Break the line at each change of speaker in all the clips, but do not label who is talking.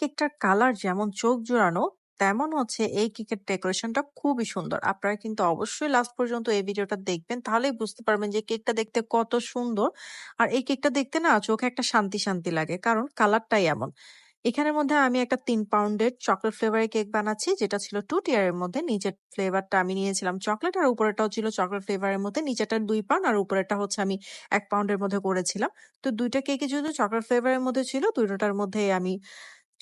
কেকটার colour যেমন চোখ জুড়ানো, তেমন হচ্ছে এই কেকের ডেকোরেশনটা খুবই সুন্দর। আপনারা কিন্তু অবশ্যই লাস্ট পর্যন্ত এই ভিডিওটা দেখবেন। তাহলেই বুঝতে পারবেন যে কেকটা দেখতে কত সুন্দর। আর এই কেকটা দেখতে না চোখে একটা শান্তি, শান্তি লাগে। কারণ কালারটাই এমন। এখানের মধ্যে আমি একটা তিন পাউন্ডের চকলেট ফ্লেভারের কেক বানাচ্ছি যেটা ছিল টু টিয়ারের মধ্যে। নিচের ফ্লেভারটা আমি নিয়েছিলাম চকলেট আর উপরেরটাও ছিল চকলেট ফ্লেভারের মধ্যে। নিচেটা দুই পাউন্ড আর উপরেরটা হচ্ছে আমি এক পাউন্ডের মধ্যে করেছিলাম। তো ২ টা কেকই যেহেতু চকলেট ফ্লেভারের মধ্যে ছিল, ২ টার মধ্যেই আমি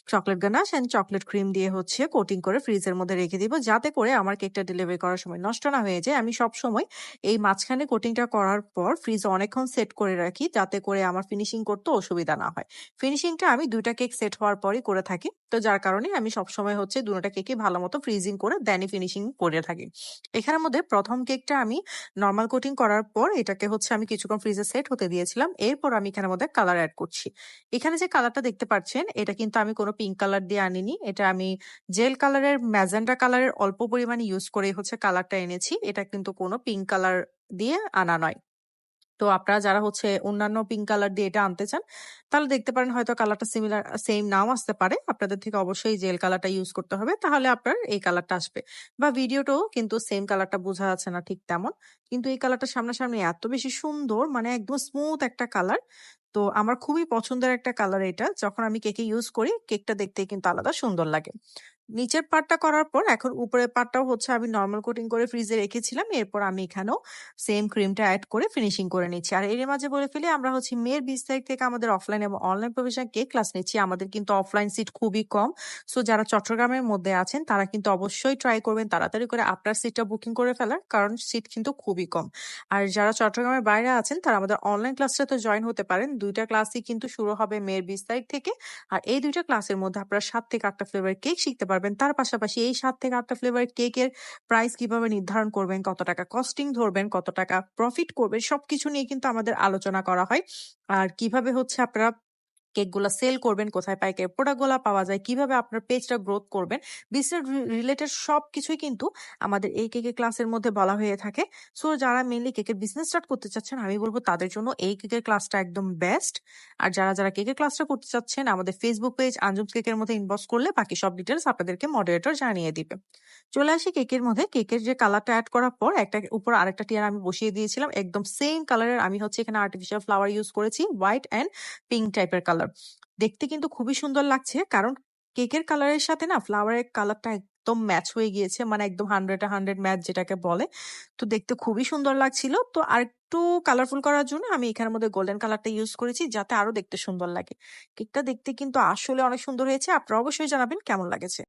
chocolate ganache and chocolate cream দিয়ে হচ্ছে কোটিং করে ফ্রিজের মধ্যে রেখে দিব। যাতে করে আমার কেকটা ডেলিভারি করার সময় নষ্ট না হয়ে যায়। আমি সবসময় এই মাঝখানে কোটিংটা করার পর ফ্রিজে অনেকক্ষণ সেট করে রাখি যাতে করে আমার ফিনিশিং করতে অসুবিধা না হয়। ফিনিশিংটা আমি দুইটা কেক সেট হওয়ার পরই করে থাকি। তো যার কারণে আমি সবসময় হচ্ছে ২ টা ভালো মতো ফ্রিজিং করে দেনই ফিনিশিং করে থাকি। এখানের মধ্যে ১ম কেকটা আমি নর্মাল কোটিং করার পর এটাকে হচ্ছে আমি কিছুক্ষণ ফ্রিজে সেট হতে দিয়েছিলাম। এরপর আমি এখানের মধ্যে কালার অ্যাড করছি। এখানে যে কালারটা দেখতে পাচ্ছেন, এটা কিন্তু আমি কোনো পিঙ্ক কালার দিয়ে আনিনি। এটা আমি জেল কালারের ম্যাজেন্টা কালারের অল্প পরিমাণে ইউজ করেই হচ্ছে কালারটা এনেছি। এটা কিন্তু কোনো পিঙ্ক কালার দিয়ে আনা নয়। তো আপনারা যারা হচ্ছে অন্যান্য পিঙ্ক কালার দিয়ে এটা আনতে চান, তাহলে দেখতে পারেন হয়তো কালারটা সিমিলার সেম নাও আসতে পারে। আপনাদের থেকে অবশ্যই জেল কালারটা ইউজ করতে হবে। তাহলে আপনার এই কালারটা আসবে। বা ভিডিওটাও কিন্তু সেম কালারটা বোঝা যাচ্ছে না ঠিক তেমন। কিন্তু এই কালারটা সামনাসামনি এত বেশি সুন্দর মানে একদম স্মুথ একটা কালার। তো আমার খুবই পছন্দের একটা কালার এটা। যখন আমি কেকে ইউজ করি, কেকটা দেখতে কিন্তু আলাদা সুন্দর লাগে। নিচের পার্টটা করার পর এখন উপরের পার্টটাও হচ্ছে আমি নর্মাল কোটিং করে ফ্রিজে রেখেছিলাম। এরপর আমি এখানেও সেম ক্রিমটা এড করে ফিনিশিং করে নিচ্ছি। আর এর মাঝে বলে ফেলি, আমরা হচ্ছে মের ২০ তারিখ থেকে আমাদের অফলাইন এবং অনলাইন প্রফেশনাল কে ক্লাস নিচ্ছি। আমাদের কিন্তু অফলাইন সিট খুবই কম। সো যারা চট্টগ্রামের মধ্যে আছেন, তারা কিন্তু অবশ্যই ট্রাই করবেন তাড়াতাড়ি করে আপনার সিটটা বুকিং করে ফেলার। কারণ সিট কিন্তু খুবই কম। আর যারা চট্টগ্রামের বাইরে আছেন, তারা আমাদের অনলাইন ক্লাসটা তো জয়েন হতে পারেন। দুইটা ক্লাসই কিন্তু শুরু হবে মের ২০ তারিখ থেকে। আর এই দুইটা ক্লাসের মধ্যে আপনারা সাত থেকে ৮ টা ফ্লেভারের কেক শিখতে পারবেন। তার পাশাপাশি এই সাত থেকে ৮ টা ফ্লেভারের কেকের প্রাইস কীভাবে নির্ধারণ করবেন, কত টাকা কস্টিং ধরবেন, কত টাকা প্রফিট করবেন সবকিছু নিয়ে কিন্তু আমাদের আলোচনা করা হয়। আর কীভাবে হচ্ছে আপনারা কেকগুলা সেল করবেন, কোথায় পাইকারি প্রোডাক্টগুলা পাওয়া যায়, কীভাবে আপনার পেজটা গ্রোথ করবেন। বিজনেস রিলেটেড সবকিছুই কিন্তু আমাদের এই কেকের ক্লাসের মধ্যে বলা হয়ে থাকে। সো যারা মেনলি কেকের বিজনেস স্টার্ট করতে চাচ্ছেন আমি বলব তাদের জন্য এই কেকের ক্লাসটা একদম বেস্ট। আর যারা, যারা কেকের ক্লাসটা করতে চাচ্ছেন আমাদের ফেসবুক পেজ আঞ্জুমস কেকের মধ্যে ইনবক্স করলে বাকি সব ডিটেলস আপনাদেরকে মডারেটর জানিয়ে দিবে। চলে আসি কেকের মধ্যে। কেকের যে কালারটা অ্যাড করার পর একটা উপর আরেকটা টিয়ার আমি বসিয়ে দিয়েছিলাম। একদম সেম কালারের আমি হচ্ছে এখানে আর্টিফিশিয়াল ফ্লাওয়ার ইউজ করেছি। হোয়াইট অ্যান্ড পিঙ্ক টাইপের কালার। দেখতে কিন্তু খুবই সুন্দর লাগছে। কারণ কেকের কালারের সাথে না ফ্লাওয়ারের কালারটা একদম ম্যাচ হয়ে গিয়েছে। মানে একদম 100 এ 100 ম্যাচ যেটাকে বলে। তো দেখতে খুবই সুন্দর লাগছিল। তো আর একটু কালারফুল করার জন্য আমি এখানের মধ্যে গোল্ডেন কালারটা ইউজ করেছি যাতে আরও দেখতে সুন্দর লাগে। কেকটা দেখতে কিন্তু আসলে অনেক সুন্দর হয়েছে। আপনারা অবশ্যই জানাবেন কেমন লাগেছে।